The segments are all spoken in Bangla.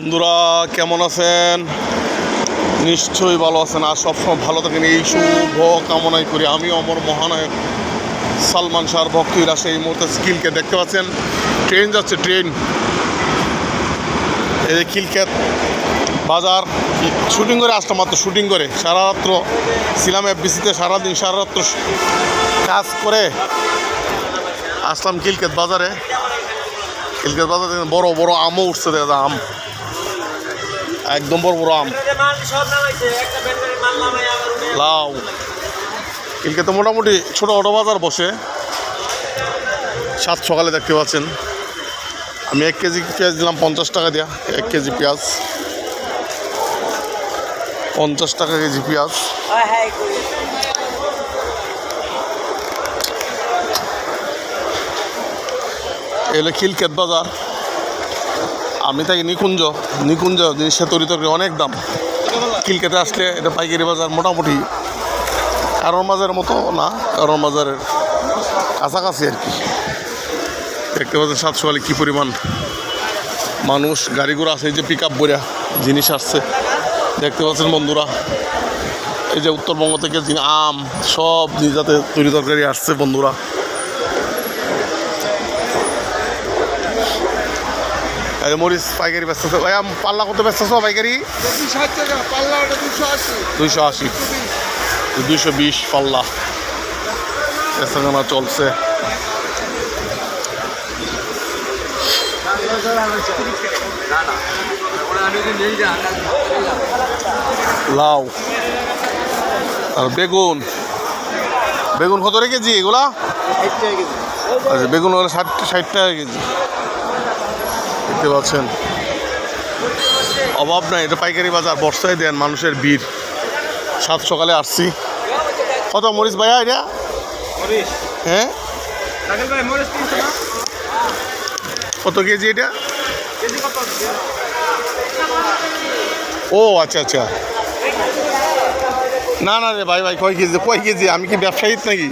বন্ধুরা, কেমন আছেন? নিশ্চয়ই ভালো আছেন আর সবসময় ভালো থাকেন। এই শুভ কামনাই করি আমি অমর মহানায়ক সালমান শাহর ভক্তরা সেই মুহূর্তে স্কিলকে দেখতে পাচ্ছেন। ট্রেন যাচ্ছে, ট্রেন। এই যে খিলক্ষেত বাজার। শুটিং করে আসলাম মাত্র, শুটিং করে। সারা রাত্র ছিলাম এফবিসিতে, সারাদিন সারা রাত্র কাজ করে আসলাম কিলকেত বাজারে। কিলকেত বাজারে বড় বড় আমও উঠছে, দেখা আম। একদম বড় বড় আম। লাউ। তো মোটামুটি ছোটো অটো বাজার বসে। সাত সকালে দেখতে পাচ্ছেন। আমি এক কেজি পেঁয়াজ দিলাম পঞ্চাশ টাকা দেওয়া এক কেজি পেঁয়াজ। পঞ্চাশ টাকা কেজি পেঁয়াজ। এলো খিলক্ষেত বাজার। আমি থাকি নিকুঞ্জ। নিকুঞ্জ জিনিসের তৈরি তরকারি অনেক দাম। খিলক্ষেতে আসলে এটা পাইকারি বাজার মোটামুটি। কারণ বাজারের মতো না কারণ বাজারের কাছাকাছি আর কি। দেখতে পাচ্ছেন সাত সকালে কী পরিমাণ। মানুষ গাড়ি ঘোড়া আছে, এই যে পিক আপ বইয়া জিনিস আসছে। দেখতে পাচ্ছেন বন্ধুরা, এই যে উত্তরবঙ্গ থেকে আম, সব জিনিস যাতে তৈরি তরকারি আসছে বন্ধুরা। এই মরিচ পাইকারি ব্যস্ত ভাই আম পাল্লা কত ব্যস্ত পাইকারি? দুশো আশি। দুইশো আশি দুইশো বিশ পাল্লা। বেচাকেনা চলছে। লাউ। আর বেগুন। বেগুন কত রে কেজি এগুলা? আচ্ছা বেগুন হলো ষাট ষাট টাকা কেজি। দেখতে পাচ্ছেন। অভাব নাই এটা পাইকারি বাজার বর্ষায় দেন মানুষের ভিড়। সাত সকালে আসছি। কত মরিচ ভাইয়া এটা? হ্যাঁ? কত কেজি এটা? ও আচ্ছা আচ্ছা। না না রে ভাই ভাই কয় কেজি? কয় কেজি? আমি কি ব্যবসায়ী নাকি?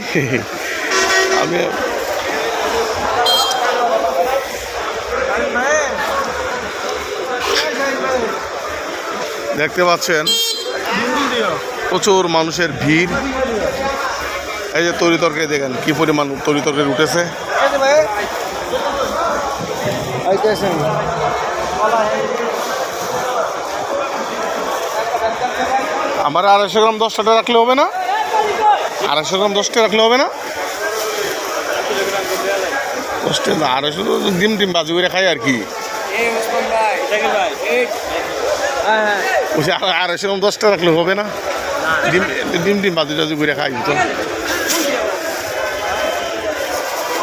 আমি দেখতে পাচ্ছেন? প্রচুর মানুষের ভিড়। এই যে তরি তরকারি দেখেন কি পরিমাণ তরি তরকারি উঠেছে। আমার আড়াইশো গ্রাম দশ টাকা রাখলে হবে না? আড়াইশো গ্রাম দশটা রাখলে হবে না? দশটা না আড়াইশো তো ডিম ডিম বাজি করে খাই আর কি। বলছি আর- গ্রাম দশটা রাখলে হবে না? ডিম ডিম ডিম বাজি টাজি করে খাই তো।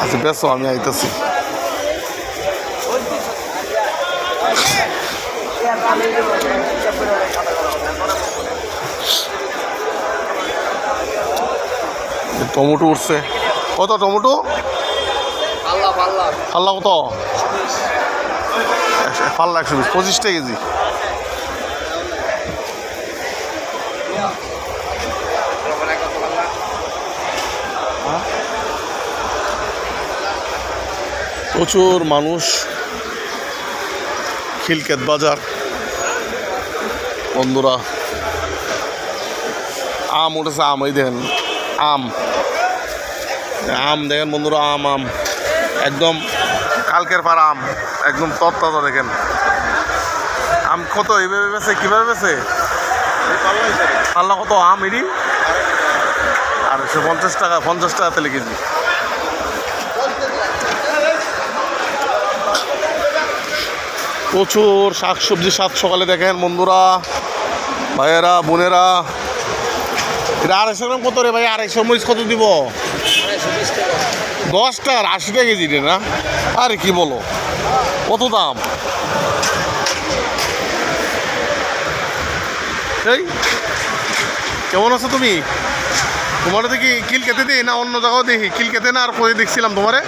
আচ্ছা বেশ আমি আইতেছি। টমেটো উঠছে। কত টমেটো? পাল্লা কত? পাল্লা একশো বিশ পঁচিশটা কেজি। প্রচুর মানুষ খিলকেত বাজার। বন্ধুরা, আম উঠেছে, আম, এই দেখেন, আম। আম দেখেন বন্ধুরা, আম আম। একদম কালকের পার আম, একদম তত্তাজা দেখেন। আম কত, এইভাবে বেছে কীভাবে বেছে পাল্লা কত, আম এডি? আড়াইশো পঞ্চাশ টাকা পঞ্চাশ টাকা তেলে কেজি। প্রচুর শাকসবজি সাত সকালে দেখেন বন্ধুরা ভাইয়েরা বোনেরা। এটা আড়াইশো গ্রাম কত রে ভাই? আড়াইশো মরিচ কত দিব? দশ টাকার আশি টাকা কেজি রে না? আরে কি বলো? কত দাম? এই কেমন আছো তুমি? তোমার দেখি কিল কেতে দিই না অন্য জায়গাও দেখি? কিল কেতে না আর কোথায় দেখছিলাম তোমারে?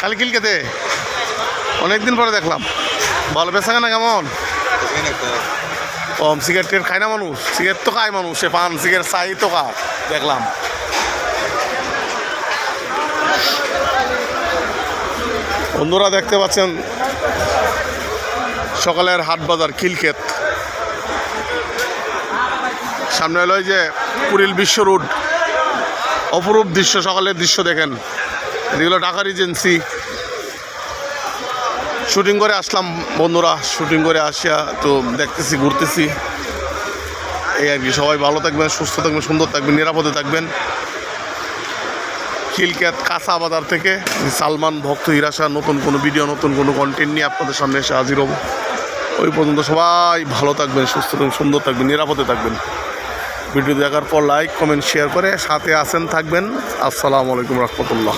খালি কিল কেতে অনেকদিন পরে দেখলাম। ভালো বেচা না কেমন? কম সিগারেট টিগারেট খায় না মানুষ? সিগারেট তো খায় মানুষ সে পান সিগারেট চাই তো খা দেখলাম। বন্ধুরা দেখতে পাচ্ছেন সকালের হাট বাজার খিলক্ষেত। সামনে হলো এই যে কুড়িল বিশ্ব রোড। অপরূপ দৃশ্য সকালের দৃশ্য দেখেন। এগুলো ঢাকার এজেন্সি। শুটিং করে আসলাম, বন্ধুরা শুটিং করে আসিয়া তো দেখতেছি, ঘুরতেছি। এই আর কি, সবাই ভালো থাকবেন, সুস্থ থাকবেন, সুন্দর থাকবেন, নিরাপদে থাকবেন। খিলক্যাত কাঁচা বাজার থেকে সালমান ভক্ত হিরাসা নতুন কোনো ভিডিও নতুন কোনো কন্টেন্ট নিয়ে আপনাদের সামনে এসে হাজির হব। ওই পর্যন্ত সবাই ভালো থাকবেন, সুস্থ থাকবেন, সুন্দর থাকবেন, নিরাপদে থাকবেন। ভিডিও দেখার পর লাইক কমেন্ট শেয়ার করে সাথে আসেন থাকবেন। আসসালামু আলাইকুম রহমতুল্লাহ।